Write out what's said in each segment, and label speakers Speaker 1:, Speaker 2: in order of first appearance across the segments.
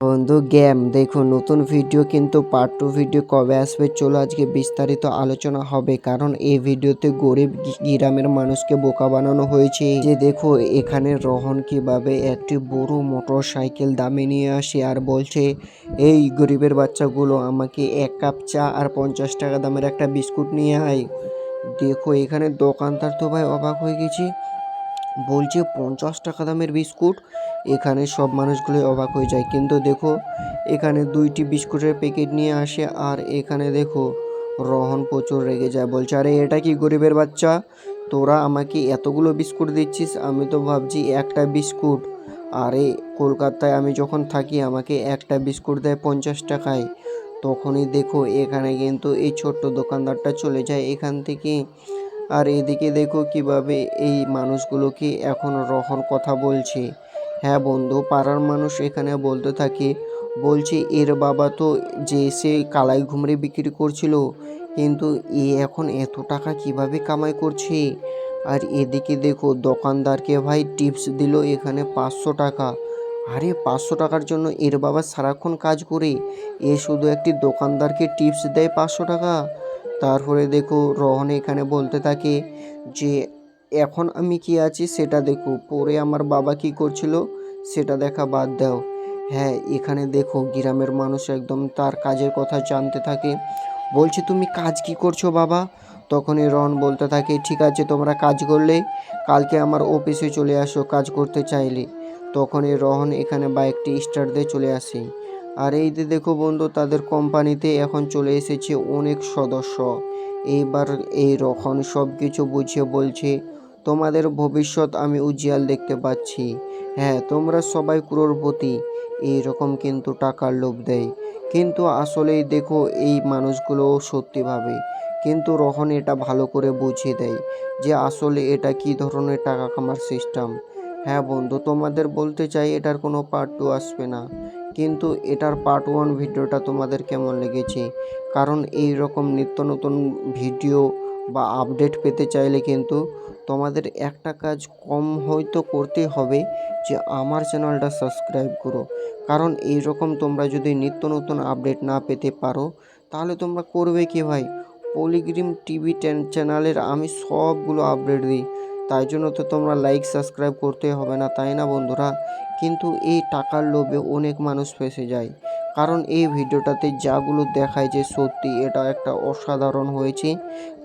Speaker 1: বন্ধু গেম দেখো নতুন ভিডিও কিন্তু পার্ট টু ভিডিও কবে আসবে চলো আজকে বিস্তারিত আলোচনা হবে, কারণ এই ভিডিওতে গরিব গ্রামের মানুষকে বোকা বানানো হয়েছে। যে দেখো, এখানে রহন কীভাবে একটি বড় মোটর সাইকেল দামে নিয়ে আসে আর বলছে, এই গরিবের বাচ্চাগুলো আমাকে এক কাপ চা আর পঞ্চাশ টাকা দামের একটা বিস্কুট নিয়ে আয়। দেখো, এখানে দোকানদার তো ভাই অবাক হয়ে গেছি। বলছে, পঞ্চাশ টাকা দামের বিস্কুট? এখানে সব মানুষগুলো অবাক হয়ে যায়। কিন্তু দেখো, এখানে দুইটি বিস্কুটের প্যাকেট নিয়ে আসে আর এখানে দেখো, রহন প্রচুর রেগে যায়, বলছে, আরে, এটা কি গরিবের বাচ্চা? তোরা আমাকে এতগুলো বিস্কুট দিচ্ছিস, আমি তো ভাবছি একটা বিস্কুট। আরে, কলকাতায় আমি যখন থাকি, আমাকে একটা বিস্কুট দেয় পঞ্চাশ টাকায়। তখনই দেখো, এখানে কিন্তু এই ছোট্ট দোকানদারটা চলে যায় এখান থেকে। আর এদিকে দেখো, কীভাবে এই মানুষগুলোকে এখন রহন কথা বলছে। হ্যাঁ বন্ধু, পাড়ার মানুষ এখানে বলতে থাকে, বলছে, এর বাবা তো যে সে কালাই ঘুমড়ে বিক্রি করছিল, কিন্তু এ এখন এত টাকা কীভাবে কামাই করছে? আর এদিকে দেখো, দোকানদারকে ভাই টিপস দিল এখানে পাঁচশো টাকা। আরে, পাঁচশো টাকার জন্য এর বাবা সারাক্ষণ কাজ করে, এ শুধু একটি দোকানদারকে টিপস দেয় পাঁচশো টাকা? তারপরে দেখো, রহন এখানে বলতে থাকে যে এখন আমি কি আছি সেটা দেখো। পরে আমার বাবা কি করছিল সেটা দেখা বাদ দাও। হ্যাঁ এখানে দেখো গ্রামের মানুষ একদম তার কাজের কথা জানতে থাকে। বলছে, তুমি কাজ কি করছ বাবা? তখনই রন বলতে থাকে, ঠিক আছে, তোমরা কাজ করলে, কালকে আমার অফিসে চলে আসো কাজ করতে চাইলে। তখনই রহন এখানে বাইকটি স্টার্ট দিয়ে চলে আসে। আর এই যে দেখো বন্ধু, তাদের কোম্পানিতে এখন চলে এসেছে অনেক সদস্য। এইবার এই রহন সব কিছু বুঝিয়ে বলছে তোমাদের ভবিষ্যৎ আমি উজ্জ্বল দেখতে পাচ্ছি। হ্যাঁ তোমরা সবাই ক্রোড়পতি এইরকম কিন্তু টাকার লোভ দেয়। কিন্তু আসলেই দেখো, এই মানুষগুলোও সত্যি ভাবে। কিন্তু রহন এটা ভালো করে বুঝিয়ে দেয় যে আসলে এটা কি ধরনের টাকা কামার সিস্টেম হ্যাঁ বন্ধু, তোমাদের বলতে চাই এটার কোনো পার্ট টু আসবে না। কিন্তু এটার পার্ট ওয়ান ভিডিওটা তোমাদের কেমন লেগেছে? কারণ এই রকম নিত্য নতুন ভিডিও বা আপডেট পেতে চাইলে কিন্তু তোমাদের একটা কাজ কম হয়তো করতে হবে যে আমার চ্যানেলটা সাবস্ক্রাইব করো। কারণ এই রকম তোমরা যদি নিত্য নতুন আপডেট না পেতে পারো, তাহলে তোমরা করবে কি ভাই? পলিগ্রিম টিভি চ্যানেলের আমি সবগুলো আপডেট দিই। তাই জন্য তো তোমরা লাইক সাবস্ক্রাইব করতে হবে না, তাই না বন্ধুরা? কিন্তু এই টাকার লোভে অনেক মানুষ ফেসে যায়। কারণ এই ভিডিওটাতে যাগুলো দেখায় যে সত্যি এটা একটা অসাধারণ হয়েছে।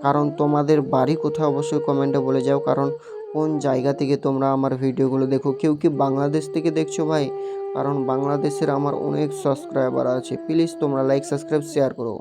Speaker 1: কারণ তোমাদের বাড়ি কোথায় অবশ্যই কমেন্টে বলে যাও। কারণ কোন জায়গা থেকে তোমরা আমার ভিডিওগুলো দেখো? কেউ কি বাংলাদেশ থেকে দেখছ ভাই? কারণ বাংলাদেশের আমার অনেক সাবস্ক্রাইবার আছে। প্লিজ তোমরা লাইক, সাবস্ক্রাইব, শেয়ার করো।